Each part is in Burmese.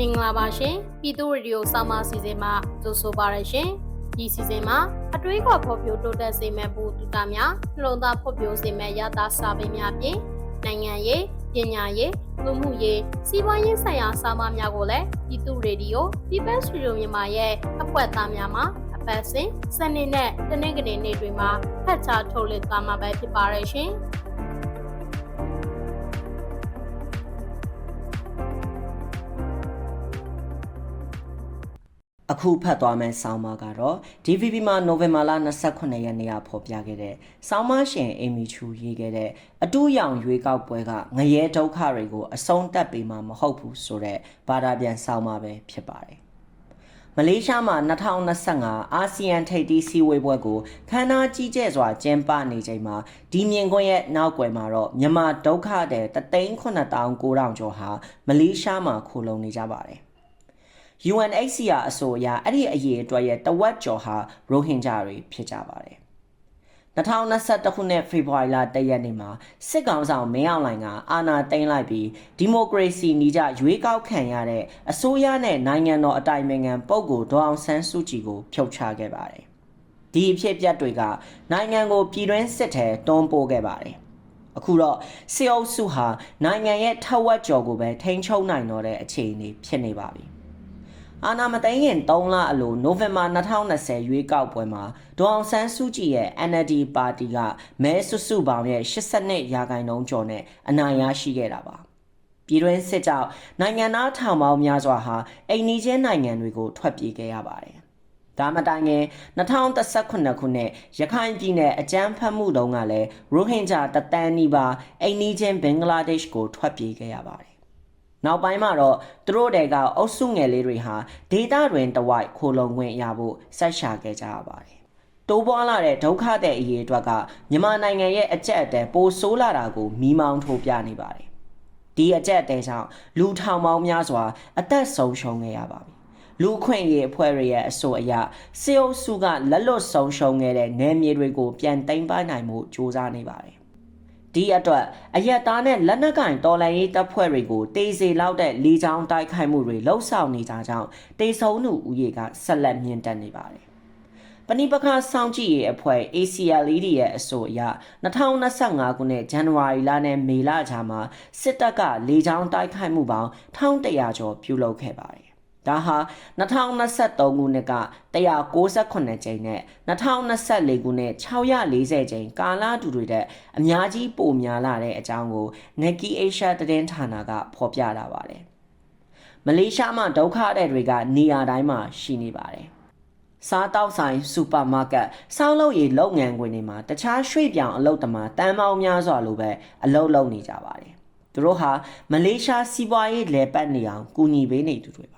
မင်္ဂလာပါရှင်ပြည်သူရေဒီယိုဆောင်းပါစီစဉ်မှာကြိုဆိုပါရရှင်ဒီစီစဉ်မှာအတွေးခေါ်ဖော်ပြတိုးတက်စေမဲ့ဘူတူတာများနှလုံးသားဖော်ပြစေမဲ့ရတာစာပေများပြင်နိုင်ငံရေးပညာရေးလူမှုရေးစီးပွားရေးဆိုင်ရာစာမများကိုလည်းပြည်သူရေဒီယို People Studio မြန်မာရဲ့အဖွဲ့သားများမှာအပတ်စဉ်စနေနဲ့တနင်္ဂနွေနေ့တွေမှာဖတ်ကြားထုတ်လွှင့်သွားမှာပဲဖြစ်ပါရရှင် အခုဖတ်သွားမယ့်ဆောင်းပါးကတော့ DVB မှာနိုဝင်ဘာလ29ရက်နေ့ကဖော်ပြခဲ့တဲ့ဆောင်းပါးရှင်အီမီချူရေးခဲ့တဲ့အတူရောင်ရွေးကောက်ပွဲကငရဲဒုက္ခတွေကိုအဆုံးတက်ပေးမှာမဟုတ်ဘူးဆိုတော့ဘာသာပြန်ဆောင်းပါးပဲဖြစ်ပါတယ်။မလေးရှားမှာ2025အာဆီယံထိပ်သီးစည်းဝေးပွဲကိုခမ်းနားကြီးကျယ်စွာကျင်းပနေချိန်မှာဒီမြင်ကွင်းရဲ့နောက်ွယ်မှာတော့မြန်မာဒုက္ခတဲ့3,900ကျော်ဟာမလေးရှားမှာခိုလုံနေကြပါတယ်။ UNHCR အဆိုအရအဲ့ဒီအရေးအတွက်ရဲ့တဝက်ကျော်ဟာရိုဟင်ဂျာတွေဖြစ်ကြပါတယ်။2021ခုနှစ်ဖေဖော်ဝါရီလ1ရက်နေ့မှာစစ်ကောင်ဆောင်မင်းအောင်လှိုင်ကအာဏာသိမ်းလိုက်ပြီးဒီမိုကရေစီနီးကြရွေးကောက်ခံရတဲ့အစိုးရနဲ့နိုင်ငံတော်အတိုင်ပင်ခံပုဂ္ဂိုလ်ဒေါအောင်ဆန်းစုကြည်ကိုဖြုတ်ချခဲ့ပါတယ်။ဒီအဖြစ်အပျက်တွေကနိုင်ငံကိုပြည်တွင်းစစ်ထဲတွန်းပို့ခဲ့ပါတယ်။အခုတော့စေအုပ်စုဟာနိုင်ငံရဲ့ထက်ဝက်ကျော်ကိုပဲထိန်းချုပ်နိုင်တော့တဲ့အခြေအနေဖြစ်နေပါပြီ။ အာနာမသိန်းရင်3လအလိုနိုဝင်ဘာ2020ရွေးကောက်ပွဲမှာဒေါအောင်ဆန်းစုကြည်ရဲ့ NLD ပါတီကမဲဆွစုပေါင်းရဲ့82ရာခိုင်နှုန်းကျော်နဲ့အနိုင်ရရှိခဲ့တာပါပြည်တွင်းစစ်ကြောင့်နိုင်ငံသားထောင်ပေါင်းများစွာဟာအိမ်နီးချင်းနိုင်ငံတွေကိုထွက်ပြေးခဲ့ရပါတယ်ဒါမတိုင်ခင်2018ခုနှစ်ရခိုင်ပြည်နယ်အကြမ်းဖက်မှုတုန်းကလည်းရိုဟင်ဂျာတသန်းနီးပါးအိမ်နီးချင်းဘင်္ဂလားဒေ့ရှ်ကိုထွက်ပြေးခဲ့ရပါတယ် နောက်ပိုင်းမှာတော့သူတို့တွေကအုပ်စုငယ်လေးတွေဟာဒေတာတွင်တဝိုက်ခိုလုံခွင့်ရဖို့ဆက်ရှာခဲ့ကြရပါတယ်။တိုးပွားလာတဲ့ဒုက္ခတဲ့အရေးအတွက်ကမြန်မာနိုင်ငံရဲ့အကြက်အတဲပိုဆိုးလာတာကိုမီးမောင်းထိုးပြနေပါတယ်။ဒီအကြက်အတဲကြောင့်လူထောင်ပေါင်းများစွာ အသက်ဆုံးရှုံးခဲ့ရပါပြီ။လူခွင့်ရေးအဖွဲ့တွေရဲ့အဆိုအရစေအုပ်စုကလက်လွတ်ဆုံးရှုံးခဲ့တဲ့နယ်မြေတွေကိုပြန်သိမ်းပိုက်နိုင်မှုစ조사နေပါတယ် ဒီအတွက်အယက်သားနဲ့လက်နက်ကင်တော်လှန်ရေးတပ်ဖွဲ့တွေကိုတေးစေလောက်တဲ့လေကြောင်းတိုက်ခိုက်မှုတွေလှုပ်ဆောင်နေကြကြောင်းတေဆုံးသူဦးရေကဆက်လက်မြင့်တက်နေပါတယ်။ပဏိပခစောင့်ကြည့်ရေးအဖွဲ့ ACLED ရဲ့အဆိုအရ2025ခုနှစ်ဇန်နဝါရီလနဲ့မေလကြားမှာစစ်တပ်ကလေကြောင်းတိုက်ခိုက်မှုပေါင်း1100ကျော်ပြုလုပ်ခဲ့ပါတယ် ဒါဟာ2023ခုနှစ်က168ကြိမ်နဲ့2024ခုနှစ်640ကြိမ်ကာလတူတွေတဲ့အများကြီးပိုများလာတဲ့အကြောင်းကို Nikkei Asia သတင်းဌာနကဖော်ပြလာပါတယ်။မလေးရှားမှာဒုက္ခတဲ့တွေကနေရာတိုင်းမှာရှိနေပါတယ်။စားတောက်ဆိုင်စူပါမားကတ်စောင်းလုပ်ရည်လုပ်ငန်းခွင်တွေမှာတခြားရွှေ့ပြောင်းအလုပ်သမားတန်ပေါင်းများစွာလိုပဲအလုပ်လုပ်နေကြပါတယ်။သူတို့ဟာမလေးရှားစီးပွားရေးလဲပတ်နေအောင်ကူညီပေးနေသူတွေပါ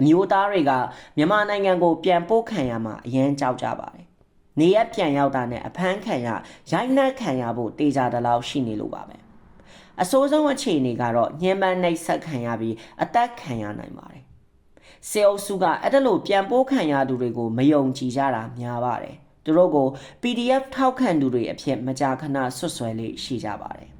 အမျိုးသားတွေကမြန်မာနိုင်ငံကိုပြန်ပို့ခံရမှာအရန်ကြောက်ကြပါတယ်။နေရက်ပြန်ရောက်တာနဲ့အဖမ်းခံရရိုက်နှက်ခံရဖို့တေချာတလောက်ရှိနေလို့ပါပဲ။အစိုးဆုံးအခြေအနေကတော့ညှဉ်းပန်းနှိပ်စက်ခံရပြီးအသက်ခံရနိုင်ပါတယ်။စေအုပ်စုကအဲ့ဒါလို့ပြန်ပို့ခံရသူတွေကိုမယုံကြည်ကြတာများပါတယ်။သူတို့ကို PDF ထောက်ခံသူတွေအဖြစ်မကြာခဏဆွတ်ဆွဲလေးရှိကြပါတယ်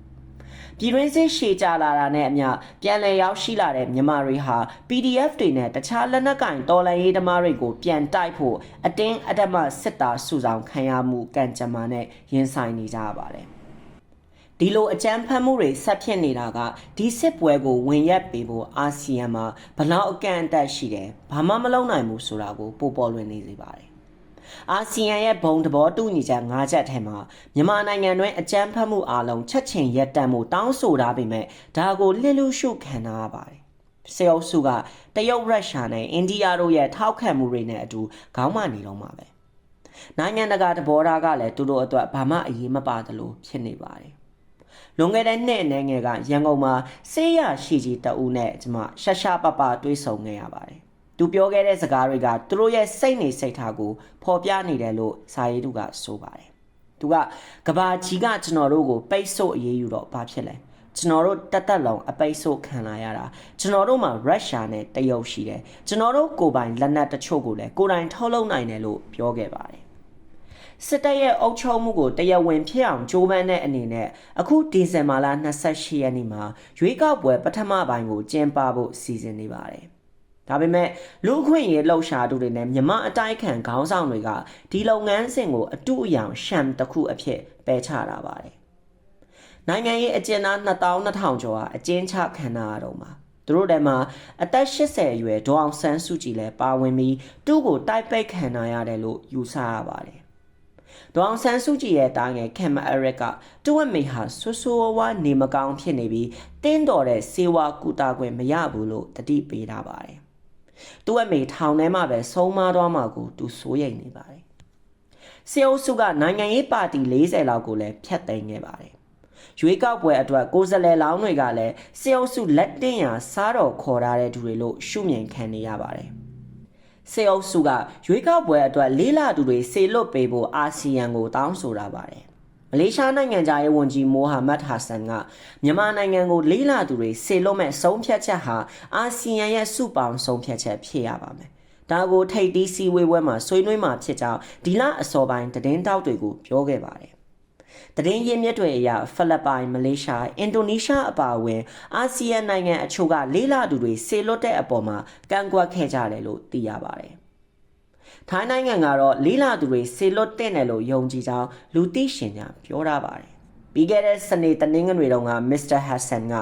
ပြည်တွင်းစစ်ရှေ့ကြလာတာနဲ့အမျှပြန်လည်ရောက်ရှိလာတဲ့မြန်မာတွေဟာ PDF တွေနဲ့တခြားလက်နက်ကင်တော်လှန်ရေးသမားတွေကိုပြန်တိုက်ဖို့အတင်းအဓမ္မစစ်တာစုဆောင်ခံရမှုကံကြမ္မာနဲ့ရင်ဆိုင်နေကြရပါတယ်ဒီလိုအကြမ်းဖက်မှုတွေဆက်ဖြစ်နေတာကဒီစစ်ပွဲကိုဝင်ရက်ပေးဖို့အာဆီယံမှာဘလောက်အကန့်အသတ်ရှိတယ်ဘာမှမလုပ်နိုင်ဘူးဆိုတာကိုပို့ပေါ်လွင်နေစေပါတယ် အာဆီယံရဲ့ဘုံသဘောတူညီချက်၅ချက်ထဲမှာမြန်မာနိုင်ငံတွင်အကြမ်းဖက်မှုအလုံးချက်ချင်းရပ်တန့်မှုတောင်းဆိုထားပေမဲ့ဒါကိုလစ်လူရှုခံထားရပါတယ်။စေအုပ်စုကတရုတ်ရုရှားနဲ့အိန္ဒိယတို့ရဲ့ထောက်ခံမှုတွေနဲ့အတူခေါင်းမနေတော့မှာပဲ။နိုင်ငံတကာသဘောထားကလည်းသူတို့အတွက်ဘာမှအရေးမပါသလိုဖြစ်နေပါတယ်။လွန်ခဲ့တဲ့နှစ်အနည်းငယ်ကရန်ကုန်မှာဆေးရရှိကြီးတအူးနဲ့ကျွန်မရှာရှာပပတွေးဆုံခဲ့ရပါတယ် သူပြောခဲ့တဲ့စကားတွေကသူတို့ရဲ့စိတ်နေစိတ်ထားကိုဖော်ပြနေတယ်လို့စာရေးသူကဆိုပါတယ်။သူကကဘာကြီးကကျွန်တော်တို့ကိုပိတ်ဆို့အရေးယူတော့ဘာဖြစ်လဲ။ကျွန်တော်တို့တက်တက်လုံးအပိတ်ဆို့ခံလာရတာကျွန်တော်တို့မှာရုရှားနဲ့တရုတ်ရှိတယ်ကျွန်တော်တို့ကိုယ်ပိုင်လက်နက်တချို့ကိုလည်းကိုယ်တိုင်ထုတ်လုပ်နိုင်တယ်လို့ပြောခဲ့ပါတယ်စစ်တပ်ရဲ့အုပ်ချုပ်မှုကိုတရားဝင်ဖြစ်အောင်ကြိုးပမ်းတဲ့အနေနဲ့အခုဒီဇင်ဘာလ28ရက်နေ့မှာရွေးကောက်ပွဲပထမပိုင်းကိုကျင်းပဖို့စီစဉ်နေပါတယ်။ ဒါပေမဲ့လူအခွင့်အရေးလှုပ်ရှားသူတွေနဲ့မြမအတိုက်ခံခေါင်းဆောင်တွေကဒီလုပ်ငန်းစဉ်ကိုအတူအယောင်ရှမ်တစ်ခုအဖြစ်ပယ်ချတာပါတယ်။နိုင်ငံရေးအကျဉ်းသား2200ကျော်ဟာအကျဉ်းချခံရတော့မှာသူတို့ထဲမှာအသက်80အရွယ်ဒေါအောင်ဆန်းစုကြည်လည်းပါဝင်ပြီးသူ့ကိုတိုက်ပိတ်ခံရရတယ်လို့ယူဆရပါတယ်။ဒေါအောင်ဆန်းစုကြည်ရဲ့တားငယ်ခင်မအရက်ကသူ့အမေဟာဆွဆူဝါးဝါနေမကောင်းဖြစ်နေပြီးတင်းတော်တဲ့စေဝါကူတာခွင့်မရဘူးလို့တတိပေးထားပါတယ်။ သူ့အမေထောင်ထဲမှာပဲဆုံးမသွားမှာကိုသူစိုးရိမ်နေပါတယ်။စေအုပ်စုကနိုင်ငံရေးပါတီ40လောက်ကိုလည်းဖျက်သိမ်းခဲ့ပါတယ်။ရွေးကောက်ပွဲအတွက်ကိုယ်စားလှယ်လောင်းတွေကလည်းစေအုပ်စုလက်တင်ရာစားတော်ခေါ်ထားတဲ့သူတွေလို့ရှုမြင်ခံနေရပါတယ်။စေအုပ်စုကရွေးကောက်ပွဲအတွက်လေးလာသူတွေစေလွတ်ပေးဖို့အာဆီယံကိုတောင်းဆိုတာပါတယ်။ မလေးရှားနိုင်ငံသားရေးဝန်ကြီးမိုဟာမက်ဟာဆန်ကမြန်မာနိုင်ငံကိုလေးလာသူတွေစေလွတ်မဲ့ဆုံးဖြတ်ချက်ဟာအာဆီယံရဲ့စုပေါင်းဆုံးဖြတ်ချက်ဖြစ်ရပါမယ်။ဒါကိုထိပ်တီးစည်းဝေးပွဲမှာဆွေးနွေးမှာဖြစ်ကြောင်းဒီလအစောပိုင်းသတင်းတောက်တွေကိုပြောခဲ့ပါတယ်။တည်င်းရင်းမြစ်တွေအရဖိလစ်ပိုင်မလေးရှားအင်ဒိုနီးရှားအပါအဝင်အာဆီယံနိုင်ငံအချို့ကလေးလာသူတွေဆေလွတ်တဲ့အပေါ်မှာကန့်ကွက်ခဲ့ကြတယ်လို့သိရပါတယ်။ ထိုင်းနိုင်ငံကတော့လေးလာသူတွေဆေလွတ်တဲ့တယ်လို့ယုံကြည်ကြောင်းလူသိရှင်များပြောထားပါတယ်။ပြီးခဲ့တဲ့စနေတနင်္ဂနွေတုန်းကမစ္စတာဟတ်ဆန်က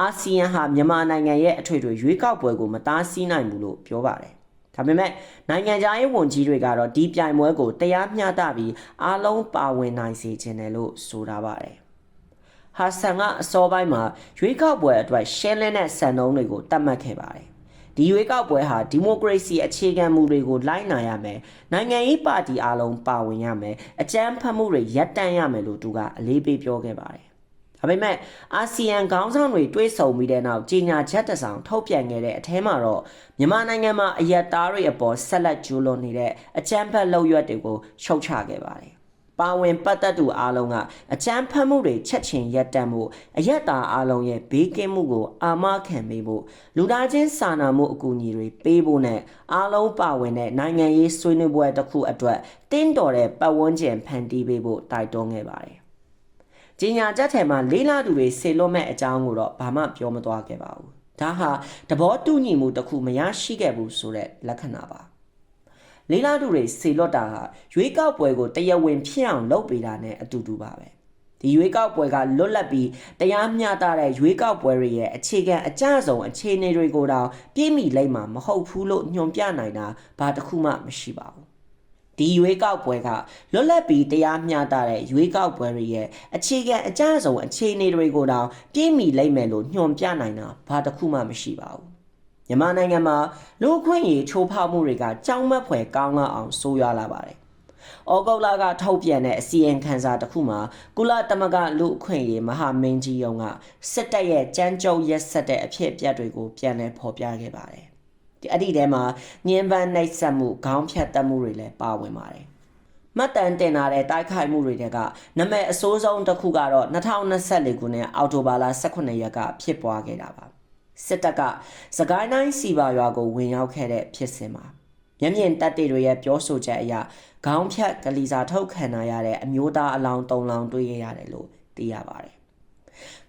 အာဆီယံဟာမြန်မာနိုင်ငံရဲ့အထွေထွေရွေးကောက်ပွဲကိုမတားဆီးနိုင်ဘူးလို့ပြောပါတယ်။ဒါပေမဲ့နိုင်ငံခြားရေးဝန်ကြီးတွေကတော့ဒီပြိုင်ပွဲကိုတရားမျှတပြီးအားလုံးပါဝင်နိုင်စေချင်တယ်လို့ဆိုထားပါတယ်။ဟာဆန်ကအစောပိုင်းမှာရွေးကောက်ပွဲအတွက်ရှင်းလင်းတဲ့စံနှုန်းတွေကိုတတ်မှတ်ခဲ့ပါတယ်။ ဒီရွေးကောက်ပွဲဟာဒီမိုကရေစီအခြေခံမူတွေကိုလိုက်နာရမယ်။နိုင်ငံရေးပါတီအားလုံးပါဝင်ရမယ်။အကြမ်းဖက်မှုတွေရပ်တန့်ရမယ်လို့သူကအလေးပေးပြောခဲ့ပါတယ်။ဒါပေမဲ့အာဆီယံခေါင်းဆောင်တွေတွဲဆုံပြီးတဲ့နောက်ကြီးညာချက်တစ်စောင်ထုတ်ပြန်ခဲ့တဲ့အထဲမှာတော့မြန်မာနိုင်ငံမှာအယက်သားတွေအပေါ်ဆက်လက်ကျူးလွန်နေတဲ့အကြမ်းဖက်လုပ်ရွက်တွေကိုရှုတ်ချခဲ့ပါတယ်။ ပါဝင်ပတ်သက်သူအားလုံးကအကြမ်းဖက်မှုတွေချက်ချင်းရပ်တန့်မှုအယက်သားအားလုံးရဲ့ဘေးကင်းမှုကိုအာမခံပေးဖို့လူသားချင်းစာနာမှုအကူအညီတွေပေးဖို့နဲ့အားလုံးပါဝင်တဲ့နိုင်ငံရေးဆွေးနွေးပွဲတစ်ခုအတွက်တင်းတော်တဲ့ပတ်ဝန်းကျင်ဖန်တီးပေးဖို့တိုက်တွန်းခဲ့ပါတယ်။ကြီးညာချက်ထဲမှာလေးလာသူတွေဆေလွတ်မဲ့အကြောင်းကိုတော့ဘာမှပြောမသွားခဲ့ပါဘူး။ဒါဟာသဘောတူညီမှုတစ်ခုမရရှိခဲ့ဘူးဆိုတဲ့လက္ခဏာပါ။ လေးလာသူတွေဆေလွတ်တာဟာရွေးကောက်ပွဲကိုတရားဝင်ဖြစ်အောင်လုပ်ပေးတာနဲ့အတူတူပါပဲ။ဒီရွေးကောက်ပွဲကလွတ်လပ်ပြီးတရားမျှတတဲ့ရွေးကောက်ပွဲတွေရဲ့အခြေခံအကျဆုံးအခြေအနေတွေကိုတော့ပြည့်မီလိမ့်မှာမဟုတ်ဘူးလို့ညွှန်ပြနိုင်တာဘာတစ်ခုမှမရှိပါဘူးဒီရွေးကောက်ပွဲကလွတ်လပ်ပြီးတရားမျှတတဲ့ရွေးကောက်ပွဲတွေရဲ့အခြေခံအကျဆုံးအခြေအနေတွေကိုတောင်ပြည့်မီလိမ့်မယ်လို့ညွှန်ပြနိုင်တာဘာတစ်ခုမှမရှိပါဘူး မြန်မာနိုင်ငံမှာလူအခွင့်အရေးချိုးဖောက်မှုတွေကကြောက်မက်ဖွယ်ကောင်းလာအောင်ဆိုးရွားလာပါတယ်။ဩဂုတ်လကထုတ်ပြန်တဲ့အစီရင်ခံစာတစ်ခုမှာကုလသမဂ္ဂလူအခွင့်အရေးမဟာမင်းကြီးယုံကစစ်တပ်ရဲ့ကြမ်းကြုတ်ရက်ဆက်တဲ့အဖြစ်အပျက်တွေကိုပြန်လည်ဖော်ပြခဲ့ပါတယ်။ဒီအဲ့ဒီထဲမှာညင်ပန်းနှိပ်စက်မှုခေါင်းဖြတ်တက်မှုတွေလည်းပါဝင်ပါတယ်မှတ်တမ်းတင်လာတဲ့တိုက်ခိုက်မှုတွေကနမဲအစိုးဆုံးတစ်ခုကတော့2024ခုနှစ်အောက်တိုဘာလ18ရက်ကဖြစ်ပွားခဲ့တာပါ စစ်တပ်ကစကိုင်းတိုင်းစီပါရွာကိုဝင်ရောက်ခဲ့တဲ့ဖြစ်စဉ်မှာမျက်မြင်တပ်တွေရဲ့ပြောဆိုချက်အရခေါင်းဖြတ်ကလီစာထုတ်ခံရတဲ့အမျိုးသားအလောင်း၃လောင်းတွေ့ရရတယ်လို့သိရပါတယ်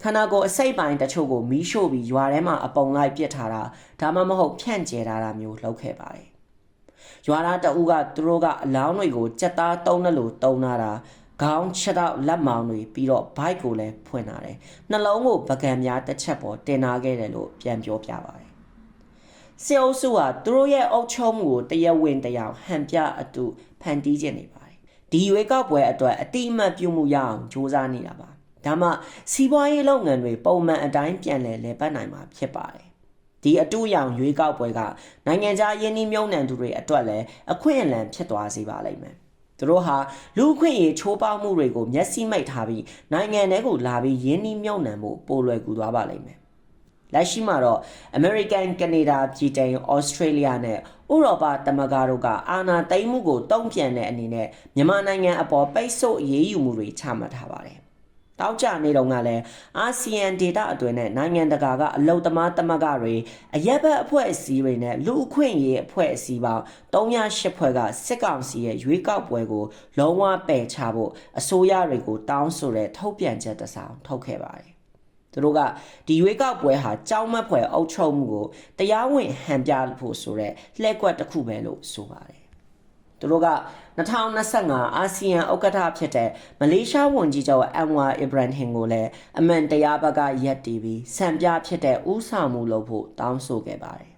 ခန္ဓာကိုယ်အစိတ်ပိုင်းတချို့ကိုမီးရှို့ပြီးရွာထဲမှာအပုံလိုက်ပစ်ထားတာဒါမှမဟုတ်ဖြန့်ကျဲထားတာမျိုးလုပ်ခဲ့ပါတယ်။ရွာသားတအူးကသူတို့ကအလောင်းတွေကိုစက်သားတုံးတယ်လို့တုံးလာတာ ခေါင်းချက်တော့လက်မောင်းတွေပြီးတော့ဘိုက်ကိုလည်းဖွင့်လာတယ်။နှလုံးကိုပကံများတစ်ချက်ပေါ်တင်လာခဲ့တယ်လို့ပြန်ပြောပြပါတယ်။စေအုပ်စုကသူတို့ရဲ့အုပ်ချုပ်မှုကိုတရဝင်းတယောက်ဟန်ပြအတူဖန်တီးခြင်းနေပါတယ်။ဒီရွေးကောက်ပွဲအတွက်အတိအမှတ်ပြုမှုရအောင်စ조사နေတာပါဒါမှစီးပွားရေးလုပ်ငန်းတွေပုံမှန်အတိုင်းပြန်လည်လည်ပတ်နိုင်မှာဖြစ်ပါတယ်ဒီအတူရောင်ရွေးကောက်ပွဲကနိုင်ငံခြားယင်းနှိမ့်မြုံနှံသူတွေအတွက်လည်းအခွင့်အလမ်းဖြစ်သွားစေပါလိမ့်မယ် သူတို့ဟာလူအခွင့်အရေးချိုးဖောက်မှုတွေကိုမျက်စိမိတ်ထားပြီးနိုင်ငံထဲကိုလာပြီးယင်းနှိမ့်မြုံနှံမှုပိုလွယ်ကူသွားပါလိမ့်မယ်လက်ရှိမှာတော့ American, Canada, Britain, Australia နဲ့ဥရောပသမဂ္ဂတို့ကအာဏာသိမ်းမှုကိုတုံ့ပြန်တဲ့အနေနဲ့မြန်မာနိုင်ငံအပေါ်ပိတ်ဆို့အရေးယူမှုတွေချမှတ်ထားပါတယ် တောက်ကြနေတော့ကလည်းအာဆီယံဒေတာအတွင်းနဲ့နိုင်ငံတကာကအလုံသမားသမဂ္ဂတွေအရက်ဘက်အဖွဲ့အစည်းတွေနဲ့လူအခွင့်အရေးအဖွဲ့အစည်းပေါင်း308ဖွဲ့ကစစ်ကောင်စီရဲ့ရွေးကောက်ပွဲကိုလုံးဝပယ်ချဖို့အစိုးရတွေကိုတောင်းဆိုတဲ့ထုတ်ပြန်ချက်တစ်စောင်ထုတ်ခဲ့ပါတယ်သူတို့ကဒီရွေးကောက်ပွဲဟာကြောင်းမက်ဖွယ်အုပ်ချုပ်မှုကိုတရားဝင်ဟန်ပြဖို့ဆိုတဲ့လှည့်ကွက်တစ်ခုပဲလို့ဆိုပါတယ် သူတို့က2025အာဆီယံဥက္ကဋ္ဌဖြစ်တဲ့မလေးရှားဝန်ကြီးချုပ်အန်ဝါအစ်ဘရန်ဟင်ကိုလည်းအမှန်တရားဘက်ကရက်တီးပြီးစံပြဖြစ်တဲ့ဥဆောင်မှုလုပ်ဖို့တောင်းဆိုခဲ့ပါတယ်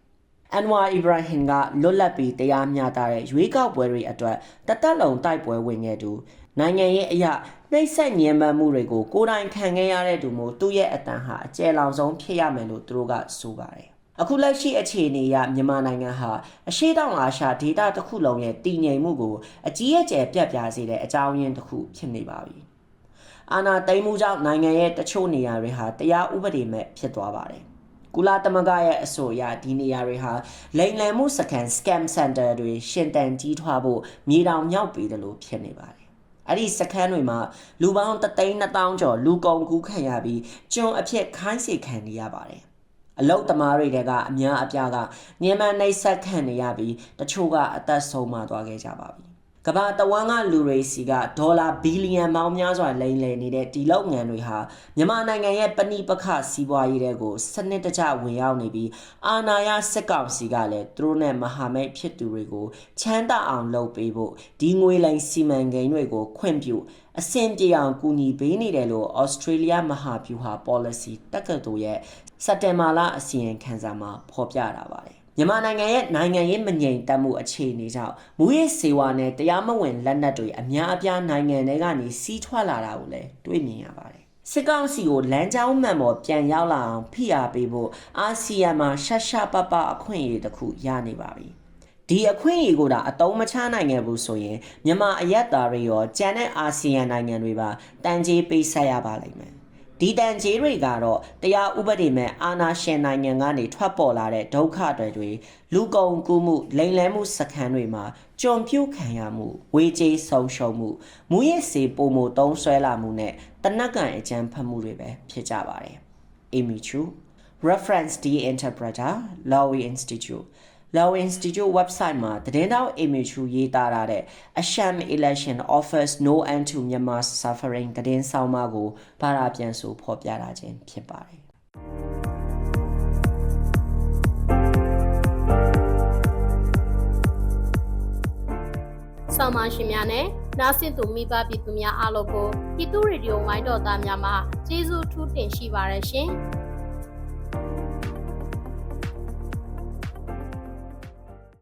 အန်ဝါအီဘရာဟင်ကလွတ်လပ်ပြီးတရားမျှတတဲ့ရွေးကောက်ပွဲတွေအတွက်တသက်လုံးတိုက်ပွဲဝင်ခဲ့သူနိုင်ငံရေးအရာနှိမ့်ဆက်ညံမှန်မှုတွေကိုကိုယ်တိုင်ခံခဲ့ရတဲ့သူမျိုးသူ့ရဲ့အတန်ဟာအကျယ်လောင်ဆုံးဖြစ်ရမယ်လို့သူတို့ကဆိုပါတယ် အခုလက်ရှိအခြေအနေအရမြန်မာနိုင်ငံဟာအရှိတောင်အာရှဒေသတစ်ခုလုံးရဲ့တည်ငြိမ်မှုကိုအကြီးအကျယ်ပြတ်ပြားစေတဲ့အကြောင်းရင်းတစ်ခုဖြစ်နေပါပြီ။အာဏာသိမ်းမှုကြောင့်နိုင်ငံရဲ့တချို့နေရာတွေဟာတရားဥပဒေမဲ့ဖြစ်သွားပါတယ်။ကုလသမဂ္ဂရဲ့အဆိုအရဒီနေရာတွေဟာလိမ်လည်မှုစကန် scam center တွေရှင်တန်ကြီးထွားဖို့မြေတောင်မြောက်ပေးတယ်လို့ဖြစ်နေပါတယ်။အဲ့ဒီစခန်းတွေမှာလူပေါင်း3,200ကျော်လူကုန်ကူးခံရပြီးကျွန်အဖြစ်ခိုင်းစေခံနေရပါတယ်။ အလုတ်သမားတွေတဲကအများအပြားကညံမန်နှိပ်စက်ခံနေရပြီးတချို့ကအသက်ဆုံးမသွားခဲ့ကြပါပြီ။ကမ္ဘာတဝန်းကလူတွေစီကဒေါ်လာဘီလီယံပေါင်းများစွာလိမ်လည်နေတဲ့ဒီလုပ်ငန်းတွေဟာမြန်မာနိုင်ငံရဲ့ပဏိပခစီးပွားရေးတွေကိုစနစ်တကျဝင်ရောက်နေပြီးအာဏာရစစ်ကောင်စီကလည်းသူတို့နဲ့မဟာမိတ်ဖြစ်သူတွေကိုချမ်းသာအောင်လုပ်ပေးဖို့ဒီငွေလိမ်စီမံကိန်းတွေကိုခွင့်ပြုအဆင်ပြေအောင်ကူညီပေးနေတယ်လို့ Australia မဟာဗျူဟာ policy တက္ကသိုလ်ရဲ့ စက်တင်ဘာလအစီရင်ခံစာမှာဖော်ပြတာပါတယ်မြန်မာနိုင်ငံရဲ့နိုင်ငံရေးမငြိမ်သက်မှုအခြေအနေကြောင့်မူရေးစေဝါနဲ့တရားမဝင်လက်နက်တွေအများအပြားနိုင်ငံတွေကနေစီးထွက်လာတာကိုလည်းတွေ့မြင်ရပါတယ်စစ်ကောင်စီကိုလမ်းကြောင်းမှန်ပေါ်ပြန်ရောက်လာအောင်ဖိအားပေးဖို့အာဆီယံမှာရှက်ရှာပပအခွင့်အရေးတစ်ခုရနေပါပြီ။ဒီအခွင့်အရေးကိုဒါအတုံးမချနိုင်ခဲ့ဘူးဆိုရင်မြန်မာအရက်သားတွေရောကျန်တဲ့အာဆီယံနိုင်ငံတွေပါတန်ကြေးပေးဆက်ရပါလိမ့်မယ်။ ဒီတန်ကြေးတွေကတော့တရားဥပဒေမဲ့အာဏာရှင်နိုင်ငံကနေထွက်ပေါ်လာတဲ့ဒုက္ခတွေတွေလူကုန်ကူးမှုလိမ်လည်မှုစခန်းတွေမှာကြုံပြုတ်ခံရမှုဝေကြေးဆုံးရှုံးမှုမူရစ်စေပုံမတုံးဆွဲလာမှုနဲ့တနက်ကန်အကြမ်းဖက်မှုတွေပဲဖြစ်ကြပါတယ်။ Amy Chu Reference D Interpreter Lowy Institute Law Institute website မှာသတင်းတောက် image ရေးသားထားတဲ့ Asham Election Offers No End to Myanmar's Suffering သတင်းဆောင်မကိုဘာသာပြန်ဆိုဖော်ပြထားခြင်းဖြစ်ပါတယ်ဆောင်းပါရှင်များနဲ့နားဆင်သူမိဘပြည်သူများအားလုံးကိုပြည်သူရေဒီယိုမိုင်းတော်သားများမှကျေးဇူးထူးတင်ရှိပါရရှင်။